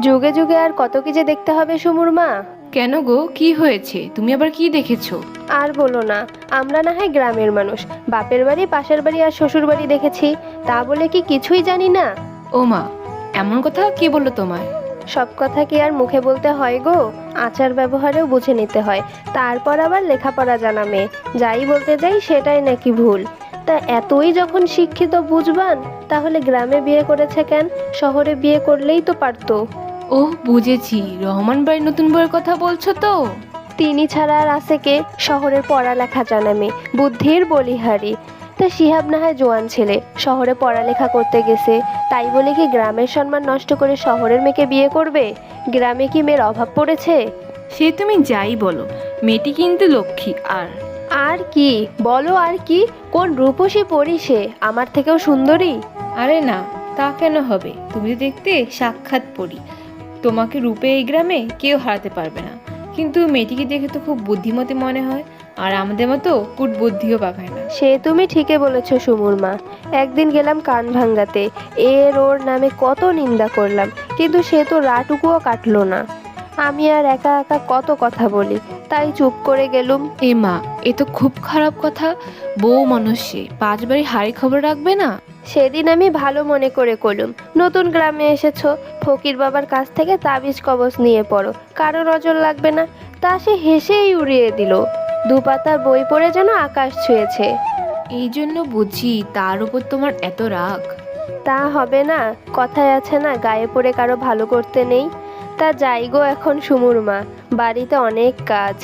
যুগে যুগে আর কত কি যে দেখতে হবে সুমুর মা? কেন গো? কি হয়েছে? তুমি আবার কি দেখেছ? আর বলো না আমরা না হয় গ্রামের মানুষ। বাপের বাড়ি পাশের বাড়ি আর শ্বশুর বাড়ি দেখেছি। তা বলে কি কিছুই জানি না? ও মা এমন কথা কে বলল তোমায়? সব কথা কি আর মুখে বলতে হয় গো? আচার ব্যবহারেও বুঝে নিতে হয়। তারপর আবার লেখাপড়া জানা মেয়ে। যাই বলতে যাই সেটাই নাকি ভুল। তা এতই যখন শিক্ষিত বুঝবান তাহলে গ্রামে বিয়ে করেছে কেন? শহরে বিয়ে করলেই তো পারতো। ও বুঝেছি। রহমান বাড়ির নতুন বইয়ের কথা বলছো তো? তিনি ছাড়া আর আছে কে? শহরের পড়ালেখা জানা মেয়ে। বুদ্ধির বলিহারি। তা শিহাব না হয় জোয়ান ছেলে। শহরে পড়ালেখা করতে গেছে। তাই বলে কি গ্রামের সম্মান নষ্ট করে শহরের মেয়েকে বিয়ে করবে? গ্রামে কি মেয়ের অভাব পড়েছে? সে তুমি যাই বলো। মেয়েটি কিন্তু লক্ষ্মী আর? আর কি? বলো আর কি? কোন রূপসী পরি সে? আমার থেকেও সুন্দরী? আরে না তা কেন হবে? তুমি দেখতে সাক্ষাৎ পড়ি তোমাকে রূপে এই গ্রামে কেউ হারাতে পারবে না। কিন্তু মেয়েটিকে দেখে তো খুব বুদ্ধিমতী মনে হয় আর আমাদের মতো কুট বুদ্ধিও পাকায় না। সে তুমি ঠিকই বলেছ সুমুর মা। একদিন গেলাম কান ভাঙ্গাতে। এর ওর নামে কত নিন্দা করলাম কিন্তু সে তো রাটুকুও কাটলো না। আমি আর একা একা কত কথা বলি তাই চুপ করে গেলুম। এ মা এ তো খুব খারাপ কথা। বউ মানুষ সে পাঁচ বাড়ি হাড়ি খবর রাখবে না? সেদিন আমি ভালো মনে করে কলুম নতুন গ্রামে এসেছ ফকির বাবার কাছ থেকে তাবিজ কবচ নিয়ে পড়ো কারও নজর লাগবে না। তা সে হেসেই উড়িয়ে দিল। দুপাতার বই পড়ে যেন আকাশ ছুঁয়েছে। এই জন্য বুঝি তার উপর তোমার এত রাগ। তা হবে না কথায় আছে না গায়ে পড়ে কারও ভালো করতে নেই। তা যাই গো এখন সুমুর মা বাড়িতে অনেক কাজ।